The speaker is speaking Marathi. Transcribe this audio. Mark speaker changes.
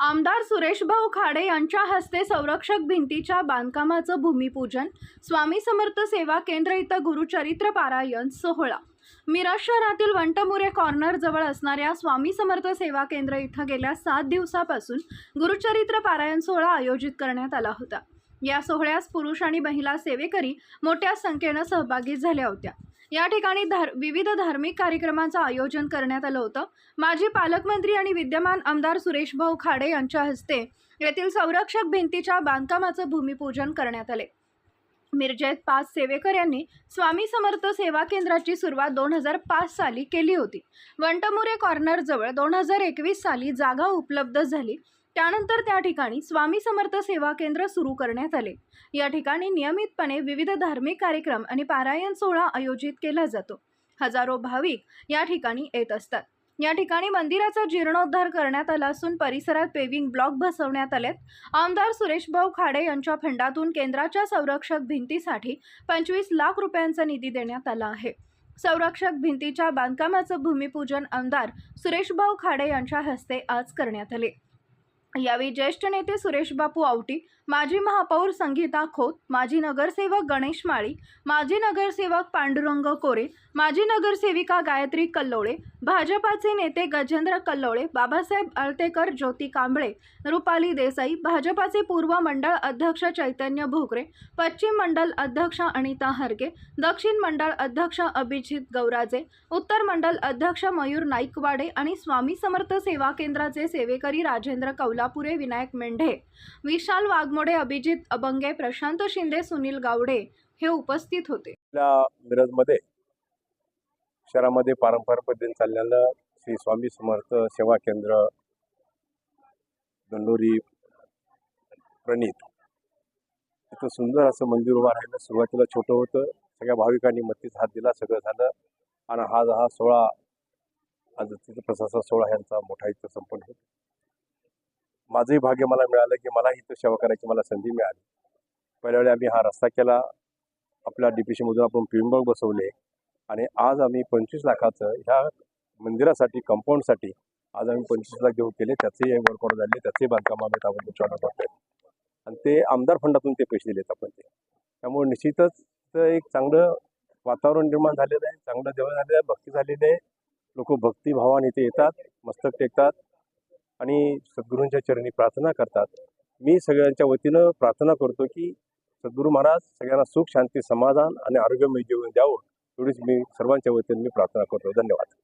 Speaker 1: आमदार सुरेशभाऊ खाडे यांच्या हस्ते संरक्षक भिंतीच्या बांधकामाचं भूमिपूजन स्वामी समर्थ सेवा केंद्र इथं गुरुचरित्र पारायण सोहळा. मिरज शहरातील वंटमुरे कॉर्नर जवळ असणाऱ्या स्वामी समर्थ सेवा केंद्र इथं गेल्या सात दिवसापासून गुरुचरित्र पारायण सोहळा आयोजित करण्यात आला होता. या सोहळ्यास पुरुष आणि महिला सेवेकरी मोठ्या संख्येनं सहभागी झाल्या होत्या. या ठिकाणी धार विविध धार्मिक कार्यक्रमांचं आयोजन करण्यात आलं होतं. माजी पालकमंत्री आणि विद्यमान आमदार सुरेशभाऊ खाडे यांच्या हस्ते येथील संरक्षक भिंतीच्या बांधकामाचं भूमिपूजन करण्यात आले. मिरजेत पाच सेवेकर यांनी स्वामी समर्थ सेवा केंद्राची सुरुवात दोन हजार पाच साली केली होती. वंटमुरे कॉर्नरजवळ दोन हजार एकवीस साली जागा उपलब्ध झाली. त्यानंतर त्या ठिकाणी स्वामी समर्थ सेवा केंद्र सुरू करण्यात आले. या ठिकाणी नियमितपणे विविध धार्मिक कार्यक्रम आणि पारायण सोहळा आयोजित केला जातो. हजारो भाविक या ठिकाणी येत असतात. या ठिकाणी मंदिराचा जीर्णोद्धार करण्यात आला असून परिसरात पेविंग ब्लॉक बसवण्यात आलेत. आमदार सुरेशभाऊ खाडे यांच्या फंडातून केंद्राच्या संरक्षक भिंतीसाठी पंचवीस लाख रुपयांचा निधी देण्यात आला आहे. संरक्षक भिंतीच्या बांधकामाचं भूमिपूजन आमदार सुरेशभाऊ खाडे यांच्या हस्ते आज करण्यात आले. यावेळी ज्येष्ठ नेते सुरेश बापू आवटी माजी महापौर संगीता खोत माजी नगरसेवक गणेश माळी माजी नगरसेवक पांडुरंग कोरे माजी नगरसेविका गायत्री कल्लोळे भाजपाचे नेते गजेंद्र कल्लोळे बाबासाहेब आळतेकर ज्योती कांबळे रुपाली देसाई भाजपाचे पूर्व मंडळ अध्यक्ष चैतन्य भोकरे पश्चिम मंडळ अध्यक्ष अनिता हरगे दक्षिण मंडळ अध्यक्ष अभिजित गौराजे उत्तर मंडळ अध्यक्ष मयूर नाईकवाडे आणि स्वामी समर्थ सेवा केंद्राचे सेवेकरी राजेंद्र कौला कौलापुरे विनायक मेंढे विशाल वाघमोडे अभिजित अबंगे प्रशांत शिंदे सुनील गावडे हे उपस्थित होते.
Speaker 2: मिरजमध्ये शहरामध्ये पारंपरिक पद्धतीने चाललेलं श्री स्वामी समर्थ सेवा केंद्र दंडोरी प्रणित. इथं सुंदर असं मंदिर उभं राहिलं सुरुवातीला छोटं होतं सगळ्या भाविकांनी मत्तीच हात दिला सगळं झालं. आणि हा हा सोहळा आज तिथं प्रसाद सोहळा यांचा मोठा इथं संपन्न होतो. माझंही भाग्य मला मिळालं की मला इथं सेवा करायची मला संधी मिळाली. पहिल्या वेळी आम्ही हा रस्ता केला. आपल्या डी पी सीमधून आपण पिंबक बसवले. आणि आज आम्ही पंचवीस लाखाचं ह्या मंदिरासाठी कंपाऊंडसाठी आज आम्ही पंचवीस लाख देऊ केले. त्याचेही वर्कआउट झाले. त्याचेही बांधकाम आम्ही ताबडतोब चालू करतो आणि ते आमदार फंडातून ते पैसे दिलेत आपण ते. त्यामुळे निश्चितच एक चांगलं वातावरण निर्माण झालेलं आहे. चांगलं जेवण झालेलं आहे. भक्ती झालेली आहे. लोक भक्तिभावाने इथे येतात. मस्तक टेकतात. आणि सद्गुरूंच्या चरणी प्रार्थना करतात. मी सगळ्यांच्या वतीनं प्रार्थना करतो की सद्गुरू महाराज सगळ्यांना सुख शांती समाधान आणि आरोग्यमय जीवन द्यावं एवढीच मी सर्वांच्या वतीनं मी प्रार्थना करतो. धन्यवाद.